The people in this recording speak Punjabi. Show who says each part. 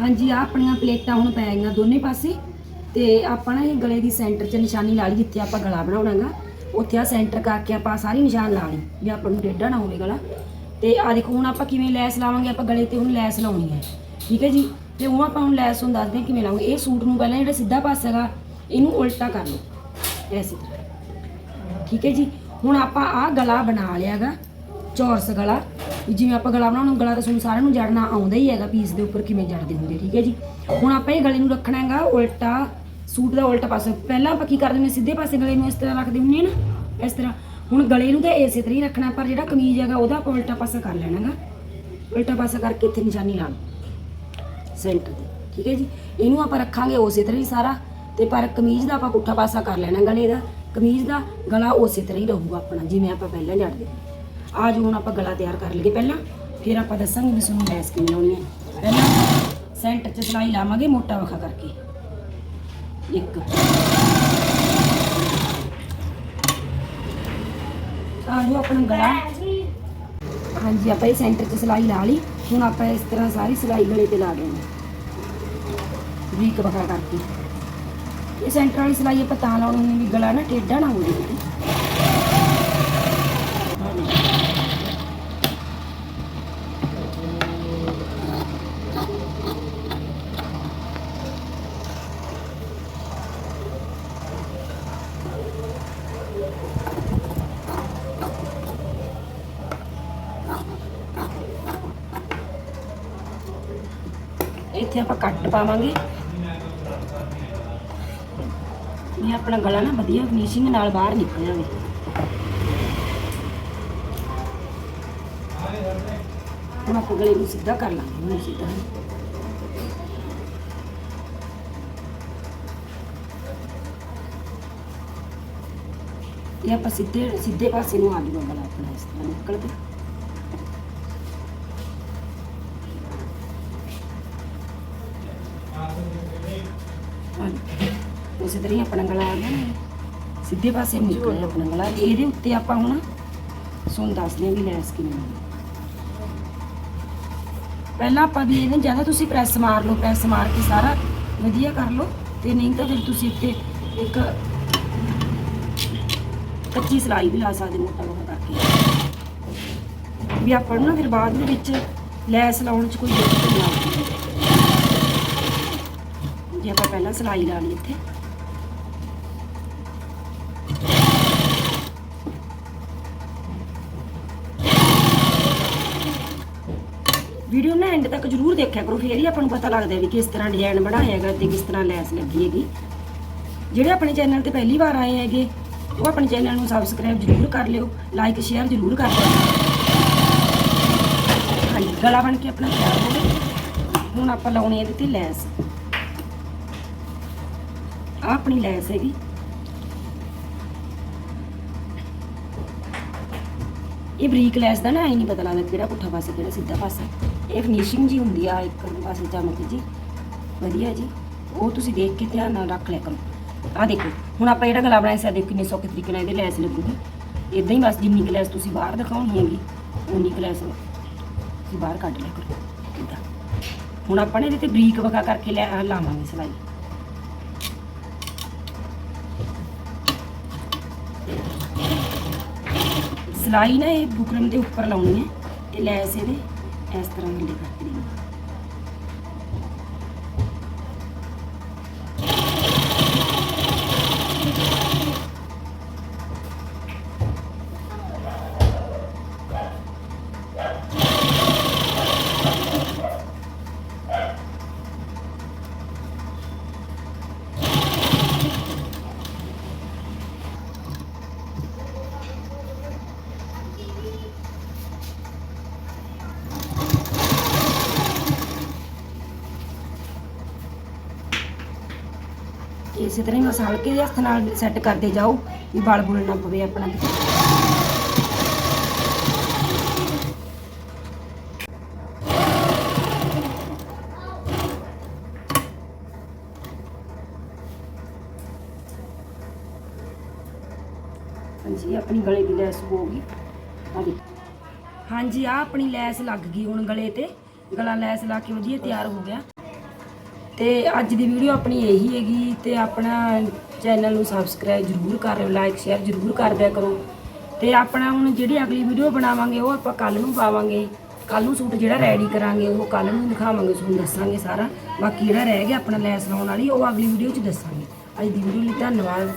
Speaker 1: ਹਾਂਜੀ ਆ ਆਪਣੀਆਂ ਪਲੇਟਾਂ ਹੁਣ ਪੈ ਗਈਆਂ ਦੋਨੇ ਪਾਸੇ ਤੇ ਆਪਾਂ ਨਾ ਇਹ ਗਲੇ ਦੀ ਸੈਂਟਰ 'ਚ ਨਿਸ਼ਾਨੀ ਲਾ ਲਈ, ਜਿੱਥੇ ਆਪਾਂ ਗਲਾ ਬਣਾਉਣਾਗਾ। ਉੱਥੇ ਆ ਸੈਂਟਰ ਕਰਕੇ ਆਪਾਂ ਸਾਰੀ ਨਿਸ਼ਾਨ ਲਾ ਲਈ, ਵੀ ਆਪਾਂ ਨੂੰ ਡੇਢਾ ਨਾ ਹੋਵੇ ਗਲਾ। ਤੇ ਆ ਦੇਖੋ, ਹੁਣ ਆਪਾਂ ਕਿਵੇਂ ਲੈਸ ਲਾਵਾਂਗੇ, ਆਪਾਂ ਗਲੇ ਤੇ ਹੁਣ ਲੈਸ ਲਾਉਣੀ ਹੈ। ਠੀਕ ਹੈ ਜੀ? ਤੇ ਉਹ ਆਪਾਂ ਹੁਣ ਲੈਸ ਹੁਣ ਦੱਸਦੇ ਹਾਂ ਕਿਵੇਂ ਲਾਵਾਂਗੇ। ਇਹ ਸੂਟ ਨੂੰ ਪਹਿਲਾਂ ਜਿਹੜਾ ਸਿੱਧਾ ਪਾਸਾ ਹੈਗਾ, ਇਹਨੂੰ ਉਲਟਾ ਕਰ ਲਓ। ਐਸੀ ਤਰ੍ਹਾਂ। ਠੀਕ ਹੈ ਜੀ? ਹੁਣ ਆਪਾਂ ਆ ਗਲਾ ਬਣਾ ਲਿਆਗਾ, ਚੌਰਸ ਗਲਾ। ਵੀ ਜਿਵੇਂ ਆਪਾਂ ਗਲਾ ਬਣਾਉਣਾ, ਗਲਾ ਤਾਂ ਤੁਹਾਨੂੰ ਸਾਰਿਆਂ ਨੂੰ ਜੜਨਾ ਆਉਂਦਾ ਹੀ ਹੈਗਾ ਪੀਸ ਦੇ ਉੱਪਰ ਕਿਵੇਂ ਜੜਦੇ ਹੁੰਦੇ, ਠੀਕ ਹੈ ਜੀ? ਹੁਣ ਆਪਾਂ ਇਹ ਗਲੇ ਨੂੰ ਰੱਖਣਾ ਹੈਗਾ, ਉਲਟਾ ਸੂਟ ਦਾ ਉਲਟਾ ਪਾਸਾ। ਪਹਿਲਾਂ ਆਪਾਂ ਕੀ ਕਰਦੇ ਹੁੰਦੇ ਸਿੱਧੇ ਪਾਸੇ ਗਲੇ ਨੂੰ ਇਸ ਤਰ੍ਹਾਂ ਰੱਖਦੇ ਹੁੰਦੇ ਆ ਨਾ, ਇਸ ਤਰ੍ਹਾਂ। ਹੁਣ ਗਲੇ ਨੂੰ ਤਾਂ ਇਸੇ ਤਰ੍ਹਾਂ ਹੀ ਰੱਖਣਾ, ਪਰ ਜਿਹੜਾ ਕਮੀਜ਼ ਹੈਗਾ, ਉਹਦਾ ਆਪਾਂ ਉਲਟਾ ਪਾਸਾ ਕਰ ਲੈਣਾਗਾ ਉਲਟਾ ਪਾਸਾ ਕਰਕੇ ਇੱਥੇ ਨਿਸ਼ਾਨੀ ਲਾ ਲਓ ਸੈਂਟਰ ਤੇ, ਠੀਕ ਹੈ ਜੀ? ਇਹਨੂੰ ਆਪਾਂ ਰੱਖਾਂਗੇ ਉਸੇ ਤਰ੍ਹਾਂ ਹੀ ਸਾਰਾ, ਤੇ ਪਰ ਕਮੀਜ਼ ਦਾ ਆਪਾਂ ਪੁੱਠਾ ਪਾਸਾ ਕਰ ਲੈਣਾ ਗਲੇ ਦਾ। ਕਮੀਜ਼ ਦਾ ਗਲਾ ਉਸੇ ਤਰ੍ਹਾਂ ਹੀ ਰਹੂਗਾ ਆਪਣਾ, ਜਿਵੇਂ ਆਪਾਂ ਪਹਿਲਾਂ ਜੜਦੇ। ਆ ਜੋ ਹੁਣ ਆਪਾਂ ਗਲਾ ਤਿਆਰ ਕਰ ਲਈਏ ਪਹਿਲਾਂ, ਫਿਰ ਆਪਾਂ ਦੱਸਾਂਗੇ ਵੀ ਤੁਹਾਨੂੰ ਲੈਸ ਕਿਵੇਂ ਲਾਉਣੀ ਹੈ। ਪਹਿਲਾਂ ਸੈਂਟਰ 'ਚ ਸਿਲਾਈ ਲਾਵਾਂਗੇ ਮੋਟਾ ਵਖਾ ਕਰਕੇ। ਇੱਕ। ਆ ਜੋ ਆਪਣਾ ਗਲਾ। ਹਾਂਜੀ, ਆਪਾਂ ਇਹ ਸੈਂਟਰ 'ਚ ਸਿਲਾਈ ਲਾ ਲਈ। ਹੁਣ ਆਪਾਂ ਇਸ ਤਰ੍ਹਾਂ ਸਾਰੀ ਸਿਲਾਈ ਗਲੇ ਤੇ ਲਾ ਦੇਣੀ। ਵੀਕ ਵਖਾ ਕਰਕੇ। ਇਹ ਸੈਂਟਰ ਵਾਲੀ ਸਿਲਾਈ ਆਪਾਂ ਤਾਂ ਲਾਉਣੀ ਹੁੰਦੀ ਵੀ ਗਲਾ ਨਾ ਟੇਢਾ ਨਾ ਹੋ ਜਾਵੇ ਇੱਥੇ ਆਪਾਂ ਕੱਟ ਪਾਵਾਂਗੇ। ਇਹ ਆਪਣਾ ਗਲਾ ਨਾ ਵਧੀਆ ਫਿਨਿਸ਼ਿੰਗ ਨਾਲ ਬਾਹਰ ਨਿਕਲ ਜਾਵੇ ਹੁਣ ਆਪਾਂ ਗਲੇ ਨੂੰ ਸਿੱਧਾ ਕਰ ਲਾਂਗੇ, ਹੁਣ ਸਿੱਧਾ ਇਹ ਆਪਾਂ ਸਿੱਧੇ ਸਿੱਧੇ ਪਾਸੇ ਨੂੰ ਆ ਜੂਗਾ ਗਲਾ ਆਪਣਾ ਇਸ ਤਰ੍ਹਾਂ ਨਿਕਲ ਗਿਆ ਹਾਂਜੀ। ਉਸੇ ਤਰ੍ਹਾਂ ਹੀ ਆਪਣਾ ਗਲਾ ਆ ਗਿਆ। ਨਾ ਸਿੱਧੇ ਪਾਸੇ ਨੂੰ ਆਪਣਾ ਗਲਾ। ਇਹਦੇ ਉੱਤੇ ਆਪਾਂ ਹੁਣ ਸੁਣ ਦੱਸਦੇ ਹਾਂ ਵੀ ਲੈਸ ਕਿਵੇਂ ਲਾਉਣੀ। ਪਹਿਲਾਂ ਆਪਾਂ ਵੀ ਇਹਨੇ ਜ਼ਿਆਦਾ ਤੁਸੀਂ ਪ੍ਰੈਸ ਮਾਰ ਲਓ ਪ੍ਰੈਸ ਮਾਰ ਕੇ ਸਾਰਾ ਵਧੀਆ ਕਰ ਲਓ। ਤੇ ਨਹੀਂ ਤਾਂ ਫਿਰ ਤੁਸੀਂ ਇੱਥੇ ਇੱਕ ਕੱਚੀ ਸਲਾਈ ਵੀ ਲਾ ਸਕਦੇ ਮੋਟਾ ਮੋਟਾ ਕਰਕੇ। ਵੀ ਆਪਾਂ ਨੂੰ ਨਾ ਫਿਰ ਬਾਅਦ ਦੇ ਵਿੱਚ ਲੈਸ ਲਾਉਣ 'ਚ ਕੋਈ ਦਿੱਕਤ ਨਹੀਂ ਆਉਂਦੀ ਜੇ ਆਪਾਂ ਪਹਿਲਾਂ ਸਲਾਈ ਲਾ ਲਈ ਇੱਥੇ। ਵੀਡੀਓ ਨਾ ਐਂਡ ਤੱਕ ਜਰੂਰ ਦੇਖਿਆ ਕਰੋ, ਫੇਰ ਹੀ ਆਪਾਂ ਨੂੰ ਪਤਾ ਲੱਗਦਾ ਵੀ ਕਿਸ ਤਰ੍ਹਾਂ ਡਿਜ਼ਾਈਨ ਬਣਾਇਆ ਹੈਗਾ ਤੇ ਕਿਸ ਤਰ੍ਹਾਂ ਲੈਸ ਲੱਗੀ ਹੈਗੀ। ਜਿਹੜੇ ਆਪਣੇ ਚੈਨਲ ਤੇ ਪਹਿਲੀ ਵਾਰ ਆਏ ਹੈਗੇ, ਉਹ ਆਪਣੇ ਚੈਨਲ ਨੂੰ ਸਬਸਕ੍ਰਾਈਬ ਜਰੂਰ ਕਰ ਲਿਓ ਲਾਈਕ ਸ਼ੇਅਰ ਜਰੂਰ ਕਰ ਦਿਓ। ਹਾਂਜੀ, ਗਲਾ ਬਣ ਕੇ ਆਪਣਾ ਤਿਆਰ ਹੋ ਗਿਆ। ਹੁਣ ਆਪਾਂ ਲਾਉਣੀ ਇਹਦੇ ਤੇ ਲੈਸ। ਆਹ ਆਪਣੀ ਲੈਸ ਹੈਗੀ। ਇਹ ਬਰੀਕ ਲੈਸ ਦਾ ਨਾ, ਐ ਨਹੀਂ ਪਤਾ ਲੱਗਦਾ ਕਿਹੜਾ ਪੁੱਠਾ ਪਾਸਾ, ਕਿਹੜਾ ਸਿੱਧਾ ਪਾਸਾ। ਇਹ ਫਿਨਿਸ਼ਿੰਗ ਜੀ ਹੁੰਦੀ ਆ, ਇੱਕ ਪਾਸੇ ਚਮਕ ਜੀ ਵਧੀਆ ਜੀ। ਉਹ ਤੁਸੀਂ ਦੇਖ ਕੇ ਧਿਆਨ ਨਾਲ ਰੱਖ ਲਿਆ ਕਰੋ। ਆ ਦੇਖੋ, ਹੁਣ ਆਪਾਂ ਜਿਹੜਾ ਗਲਾ ਬਣਾਇਆ ਸੀ, ਆਹ ਦੇਖੋ ਕਿੰਨੇ ਸੌਖੇ ਤਰੀਕੇ ਨਾਲ ਇਹਦੇ ਲੈਸ ਲੱਗੂਗੀ। ਇਦਾਂ ਹੀ ਬਸ ਜਿੰਨੀ ਕੁ ਲੈਸ ਤੁਸੀਂ ਬਾਹਰ ਦਿਖਾਉਣੀ ਹੈਗੀ ਉਨੀ ਕੁ ਲੈਸ ਤੁਸੀਂ ਬਾਹਰ ਕੱਢ ਲਿਆ ਕਰੋ। ਇਦਾਂ ਹੁਣ ਆਪਾਂ ਨੇ ਇਹਦੇ ਤੇ ਬਰੀਕ ਵਗਾ ਕਰਕੇ ਲੈ ਲਾਵਾਂਗੇ ਸਿਲਾਈ। ਸਿਲਾਈ ਨਾ ਇਹ ਬੁਕਰਮ ਦੇ ਉੱਪਰ ਲਾਉਣੀ ਹੈ, ਤੇ ਲੈਸ ਇਹਦੇ ਇਸ ਤਰ੍ਹਾਂ ਥੱਲੇ ਕਰਕੇ ਇਸੇ ਤਰ੍ਹਾਂ ਹੀ ਬਸ ਹਲਕੇ ਜਿਹੇ ਹੱਥ ਨਾਲ ਸੈੱਟ ਕਰਦੇ ਜਾਓ, ਵੀ ਬਲ ਬੁਲ ਨਾ ਪਵੇ ਆਪਣਾ। ਹਾਂਜੀ, ਆਪਣੀ ਗਲੇ ਦੀ ਲੈਸ ਹੋ ਗਈ। ਆ ਦੇਖੋ। ਹਾਂਜੀ ਆ ਆਪਣੀ ਲੈਸ ਲੱਗ ਗਈ ਹੁਣ ਗਲੇ ਤੇ। ਗਲਾ ਲੈਸ ਲਾ ਕੇ ਵਧੀਆ ਤਿਆਰ ਹੋ ਗਿਆ। ਤੇ ਅੱਜ ਦੀ ਵੀਡੀਓ ਆਪਣੀ ਇਹੀ ਹੈਗੀ ਤੇ ਆਪਣਾ ਚੈਨਲ ਨੂੰ ਸਬਸਕ੍ਰਾਈਬ ਜਰੂਰ ਕਰ ਲਾਈਕ ਸ਼ੇਅਰ ਜਰੂਰ ਕਰ ਦਿਆ ਕਰੋ। ਤੇ ਆਪਣਾ ਹੁਣ ਜਿਹੜੀ ਅਗਲੀ ਵੀਡੀਓ ਬਣਾਵਾਂਗੇ, ਉਹ ਆਪਾਂ ਕੱਲ ਨੂੰ ਪਾਵਾਂਗੇ। ਕੱਲ ਨੂੰ ਸੂਟ ਜਿਹੜਾ ਰੈਡੀ ਕਰਾਂਗੇ, ਉਹ ਕੱਲ ਨੂੰ ਦਿਖਾਵਾਂਗੇ, ਤੁਹਾਨੂੰ ਦੱਸਾਂਗੇ ਸਾਰਾ। ਬਾਕੀ ਜਿਹੜਾ ਰਹਿ ਗਿਆ ਆਪਣਾ ਲੈਸ ਲਾਉਣ ਵਾਲੀ, ਉਹ ਅਗਲੀ ਵੀਡੀਓ 'ਚ ਦੱਸਾਂਗੇ। ਅੱਜ ਦੀ ਵੀਡੀਓ ਲਈ ਧੰਨਵਾਦ।